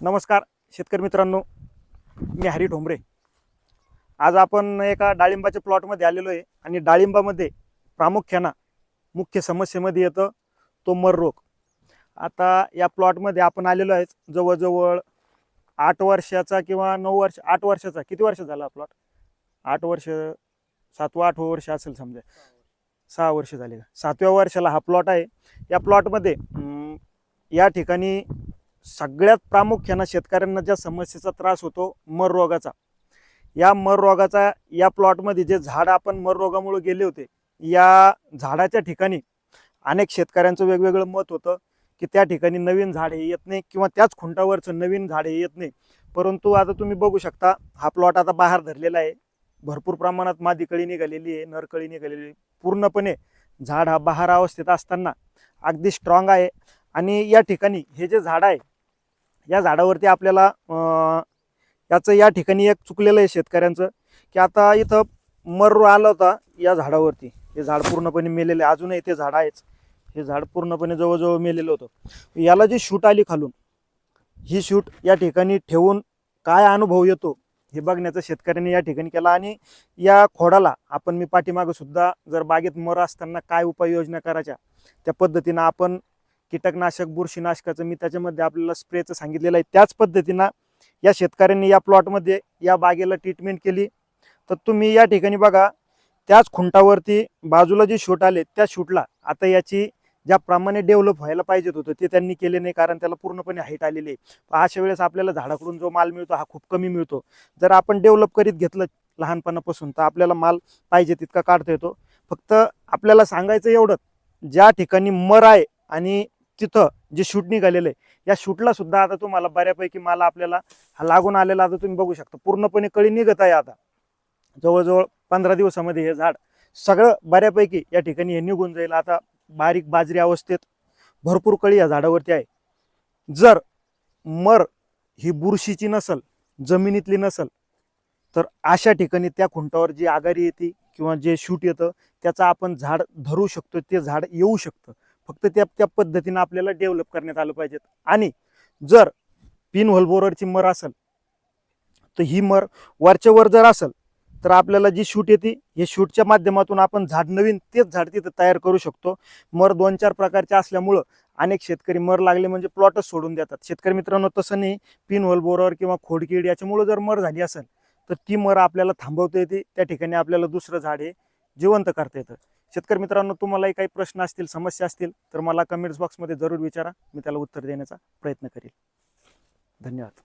नमस्कार शेतकरी मित्रांनो. मी हरी ठोंबरे. आज आपण एका डाळिंबाच्या प्लॉटमध्ये आलेलो आहे आणि डाळिंबामध्ये प्रामुख्यानं मुख्य समस्येमध्ये येतं तो मर रोग. आता या प्लॉटमध्ये आपण आलेलो आहे जवळजवळ आठ वर्षाचा किंवा नऊ वर्ष आठ वर्षाचा किती वर्ष झाला प्लॉट? आठ वर्ष सातवा आठवं वर्ष असेल समजा. सहा वर्ष झाले का? सातव्या वर्षाला हा प्लॉट आहे. या प्लॉटमध्ये या ठिकाणी सगळ्यात प्रामुख्यानं शेतकऱ्यांना ज्या समस्येचा त्रास होतो मर रोगाचा. या मर रोगाचा या प्लॉटमध्ये जे झाड आपण मर रोगामुळे गेले होते या झाडाच्या ठिकाणी अनेक शेतकऱ्यांचं वेगवेगळं मत होतं की त्या ठिकाणी नवीन झाड हे येत नाही किंवा त्याच खुंटावरचं नवीन झाड हे येत नाही. परंतु आता तुम्ही बघू शकता हा प्लॉट आता बाहेर धरलेला आहे. भरपूर प्रमाणात मादी कळी निघालेली आहे नरकळी निघालेली आहे. पूर्णपणे झाड हा बहार अवस्थेत असताना अगदी स्ट्रॉंग आहे. आणि या ठिकाणी हे जे झाड आहे या झाडावरती आपल्याला याचं या ठिकाणी एक चुकलेलं आहे शेतकऱ्यांचं की आता इथं मर्र आला होता या झाडावरती. हे झाड पूर्णपणे मेलेलं आहे अजूनही ते झाड आहेच. हे झाड पूर्णपणे जवळजवळ मेलेलं होतं. याला जी शूट आली खालून ही शूट या ठिकाणी ठेवून काय अनुभव येतो हे बघण्याचा शेतकऱ्यांनी या ठिकाणी केला. आणि या खोडाला आपण मी पाठीमागं सुद्धा जर बागेत मर असताना काय उपाययोजना करायच्या त्या पद्धतीनं आपण कीटकनाशक बुरशीनाशकाचं मी त्याच्यामध्ये आपल्याला स्प्रेचं सांगितलेलं आहे. त्याच पद्धतीनं या शेतकऱ्यांनी या प्लॉटमध्ये या बागेला ट्रीटमेंट केली. तर तुम्ही या ठिकाणी बघा त्याच खुंटावरती बाजूला जे शूट आले त्या शूटला आता याची ज्याप्रमाणे डेव्हलप व्हायला पाहिजेत होतं ते त्यांनी केले नाही कारण त्याला पूर्णपणे हाईट आलेली आहे. अशा वेळेस आपल्याला झाडाकडून जो माल मिळतो हा खूप कमी मिळतो. जर आपण डेव्हलप करीत घेतलं लहानपणापासून तर आपल्याला माल पाहिजे तितका काढता येतो. फक्त आपल्याला सांगायचं एवढं ज्या ठिकाणी मर आहे आणि तिथं जे शूट निघालेलं आहे या शूटला सुद्धा आता तुम्हाला बऱ्यापैकी माल आपल्याला हा लागून आलेला आता तुम्ही बघू शकता. पूर्णपणे कळी निघत आहे आता. जवळजवळ पंधरा दिवसामध्ये हे झाड सगळं बऱ्यापैकी या ठिकाणी हे निघून जाईल. आता बारीक बाजरी अवस्थेत भरपूर कळी या झाडावरती आहे. जर मर ही बुरशीची नसल जमिनीतली नसल तर अशा ठिकाणी त्या खुंटावर जी आघाडी येते किंवा जे शूट येतं त्याचा आपण झाड धरू शकतो ते झाड येऊ शकतं. फक्त त्या त्या पद्धतीनं आपल्याला डेव्हलप करण्यात आलं पाहिजेत. आणि जर पिन होलबोरची मर असेल तर ही मर वरच्या वर जर असेल तर आपल्याला जी शूट येते हे शूटच्या माध्यमातून आपण झाड नवीन तेच झाड तिथं तयार करू शकतो. मर दोन चार प्रकारचे असल्यामुळं अनेक शेतकरी मर लागले म्हणजे प्लॉटच सोडून देतात. शेतकरी मित्रांनो तसं नाही. पिन होलबोरर किंवा खोडकीड याच्यामुळं जर मर झाली असेल तर ती मर आपल्याला थांबवता येते. त्या ठिकाणी आपल्याला दुसरं झाड हे जिवंत करता येतं. शेतकरी मित्रांनो तुम्हालाही काही प्रश्न असतील समस्या असतील तर मला कमेंट्स बॉक्समध्ये जरूर विचारा. मी त्याला उत्तर देण्याचा प्रयत्न करेल. धन्यवाद.